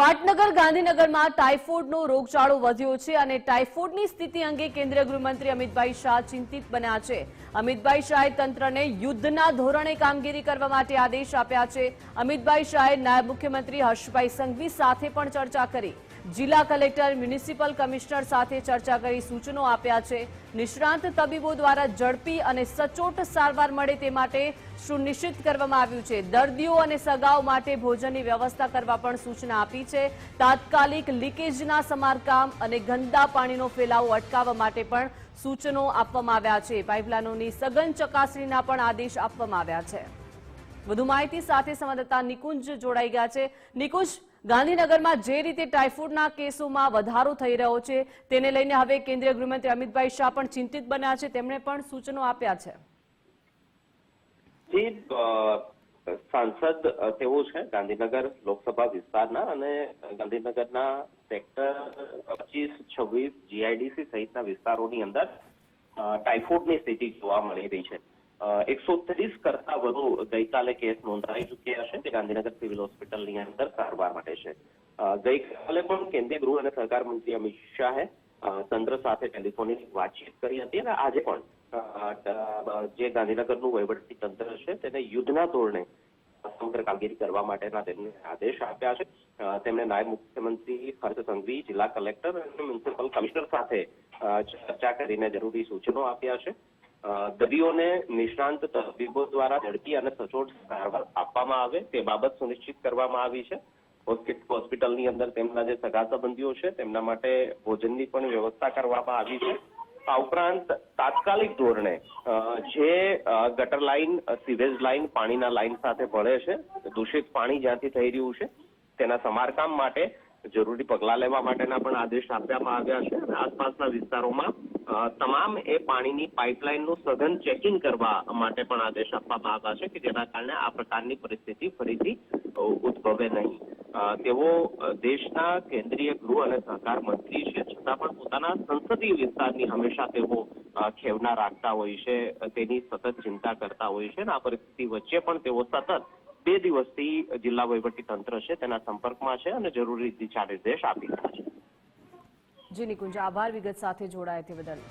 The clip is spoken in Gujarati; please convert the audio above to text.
પાટનગર ગાંધીનગરમાં ટાઇફોઇડનો રોગચાળો વધ્યો છે અને ટાઇફોઇડની સ્થિતિ અંગે કેન્દ્રીય ગૃહમંત્રી અમિતભાઈ શાહ ચિંતિત બન્યા છે. અમિતભાઈ શાહે તંત્રને યુદ્ધના ધોરણે કામગીરી કરવા માટે આદેશ આપ્યા છે. અમિતભાઈ શાહે નાયબ મુખ્યમંત્રી હર્ષભાઈ સંઘવી સાથે પણ ચર્ચા કરી. જિલ્લા કલેક્ટર, મ્યુનિસિપલ કમિશનર સાથે ચર્ચા કરી સૂચનો આપ્યા છે. નિષ્ણાંત તબીબો દ્વારા ઝડપી અને સચોટ સારવાર મળે તે માટે સુનિશ્ચિત કરવામાં આવ્યું છે. દર્દીઓ અને સગાઓ માટે ભોજનની વ્યવસ્થા કરવા પણ સૂચના આપી છે. તાત્કાલિક લીકેજના સમારકામ અને ગંદા પાણીનો ફેલાવો અટકાવવા માટે પણ સૂચનો આપવામાં આવ્યા છે. પાઇપલાઇનોની સઘન ચકાસણીના પણ આદેશ આપવામાં આવ્યા છે. વધુ માહિતી સાથે સંવાદદાતા નિકુંજ જોડાઈ ગયા છે. નિકુંજ, ગાંધીનગરમાં જે રીતે ટાઇફોઇડના કેસોમાં વધારો થઈ રહ્યો છે, તેને લઈને હવે કેન્દ્રીય ગૃહમંત્રી અમિતભાઈ શાહ પણ ચિંતિત બન્યા છે. તેમણે પણ સૂચનો આપ્યા છે. જી સાંસદ તેઓ છે, ગાંધીનગર લોકસભા વિસ્તારના અને ગાંધીનગરના સેક્ટર પચીસ, છવ્વીસ જીઆઈડીસી સહિતના વિસ્તારોની અંદર ટાઇફોઇડની સ્થિતિ જોવા મળી રહી છે. એકસો ત્રીસ કરતા વધુ ગઈકાલે કેસ નોંધાઈ ચૂક્યા છે તે ગાંધીનગર સિવિલ હોસ્પિટલની અંદર સારવાર માટે છે. ગઈકાલે પણ કેન્દ્રીય ગૃહ અને સહકાર મંત્રી અમિત શાહે તંત્ર સાથે ટેલિફોનિક વાતચીત કરી હતી અને આજે પણ જે ગાંધીનગરનું વહીવટી તંત્ર છે તેને યુદ્ધના ધોરણે સમગ્ર કામગીરી કરવા માટેના તેમને આદેશ આપ્યા છે. તેમણે નાયબ મુખ્યમંત્રી હર્ષ સંઘવી, જિલ્લા કલેક્ટર અને મ્યુનિસિપલ કમિશનર સાથે ચર્ચા કરીને જરૂરી સૂચનો આપ્યા છે. દર્દીઓને નિષ્ણાંત તબીબો દ્વારા ઝડપી અને સચોટ સારવાર આપવામાં આવે તે બાબત સુનિશ્ચિત કરવામાં આવી છે. હોસ્પિટલની અંદર તેમના જે સગા સંબંધીઓ છે તેમના માટે ભોજનની પણ વ્યવસ્થા કરવામાં આવી છે. આ ઉપરાંત તાત્કાલિક ધોરણે જે ગટર લાઇન અ, સીવેજ લાઇન પાણીના લાઇન સાથે ભળે છે દૂષિત પાણી જ્યાંથી થઈ રહ્યું છે તેના સમારકામ માટે જરૂરી પગલાં લેવા માટેના પણ આદેશ આપવામાં આવ્યા છે. અને આસપાસના વિસ્તારોમાં તમામ એ પાણીની પાઇપલાઇનનું સઘન ચેકિંગ કરવા માટે પણ આદેશ આપવામાં આવ્યા છે કે જેના કારણે આ પ્રકારની પરિસ્થિતિ ફરીથી ઉદભવે નહીં. તેઓ દેશના કેન્દ્રીય ગૃહ અને સહકાર મંત્રી છે. છતાં પણ પોતાના સંસદીય વિસ્તારની હંમેશા તેઓ ખેવના રાખતા હોય છે, તેની સતત ચિંતા કરતા હોય છે અને આ પરિસ્થિતિ વચ્ચે પણ તેઓ સતત બે દિવસથી જિલ્લા વહીવટી તંત્ર છે, તેના સંપર્કમાં છે અને જરૂરી દિશા નિર્દેશ આપી રહ્યા છે. જી નિકુંજ આભાર વિગત સાથે જોડાયા તે બદલ.